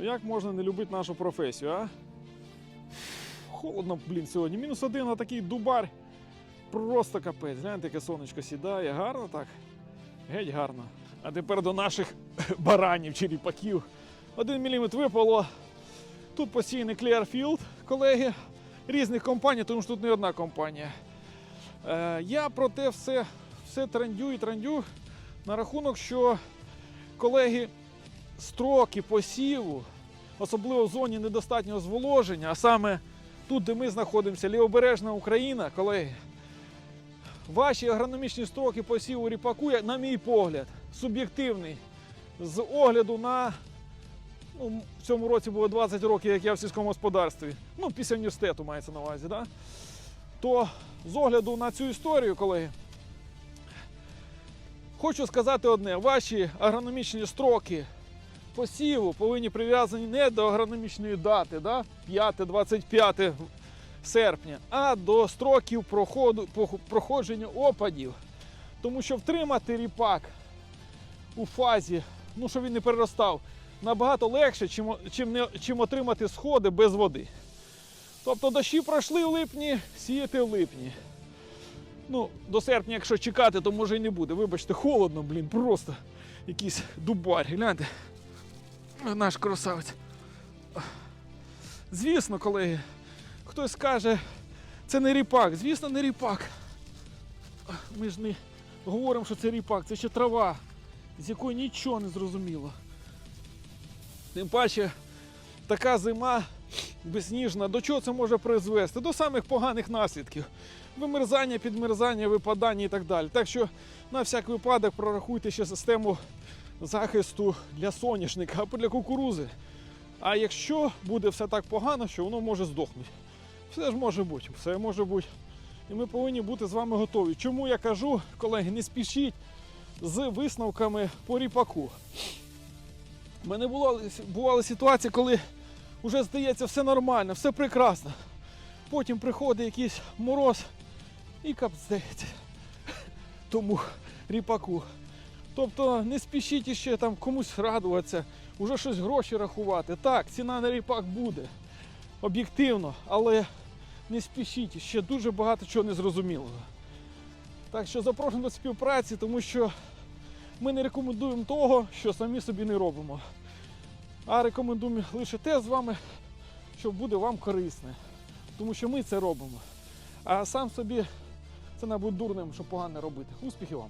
Ну як можна не любити нашу професію, а? Холодно, блін, сьогодні. Мінус один, а такий дубар. Просто капець. Гляньте, яке сонечко сідає. Гарно так? Геть гарно. А тепер до наших баранів чи ріпаків. Один міліметр випало. Тут посіяний Clearfield, колеги, різних компаній, тому що тут не одна компанія. Е, я про те все, все трендю і трендю на рахунок, що колеги, строки посіву, особливо в зоні недостатнього зволоження, а саме тут, де ми знаходимося, лівобережна Україна, колеги, ваші агрономічні строки посіву ріпаку, на мій погляд, суб'єктивний, з огляду на ну, в цьому році було 20 років, як я в сільському господарстві, ну, після університету мається на увазі, да? то з огляду на цю історію, колеги, хочу сказати одне: ваші агрономічні строки посіву повинні прив'язані не до агрономічної дати, да? 5-25 серпня, а до строків проходу, проходження опадів. Тому що втримати ріпак у фазі, ну щоб він не переростав, набагато легше, чим, чим, не, чим отримати сходи без води. Тобто дощі пройшли в липні, сіяти в липні. Ну, до серпня, якщо чекати, то може і не буде. Вибачте, холодно, блін, просто якийсь дубарь. Гляньте. Наш красавець. Звісно, колеги, хтось скаже, це не ріпак. Звісно, не ріпак. Ми ж не говоримо, що це ріпак, це ще трава, з якої нічого не зрозуміло. Тим паче, така зима безсніжна, до чого це може призвести? До самих поганих наслідків. Вимерзання, підмерзання, випадання і так далі. Так що на всяк випадок прорахуйте ще систему захисту для соняшника або для кукурузи. А якщо буде все так погано, що воно може здохнути. Все ж може бути, все може бути. І ми повинні бути з вами готові. Чому я кажу, колеги, не спішіть з висновками по ріпаку. У мене була, бували ситуації, коли вже здається все нормально, все прекрасно. Потім приходить якийсь мороз і капздець. Тому ріпаку. Тобто не спішіть іще там комусь радуватися, уже щось гроші рахувати. Так, ціна на ріпак буде. Об'єктивно, але не спішіть, ще дуже багато чого не зрозумілого. Так що запрошую до співпраці, тому що ми не рекомендуємо того, що самі собі не робимо. А рекомендуємо лише те з вами, що буде вам корисне. Тому що ми це робимо. А сам собі це не буде дурним, що погано робити. Успіхів вам!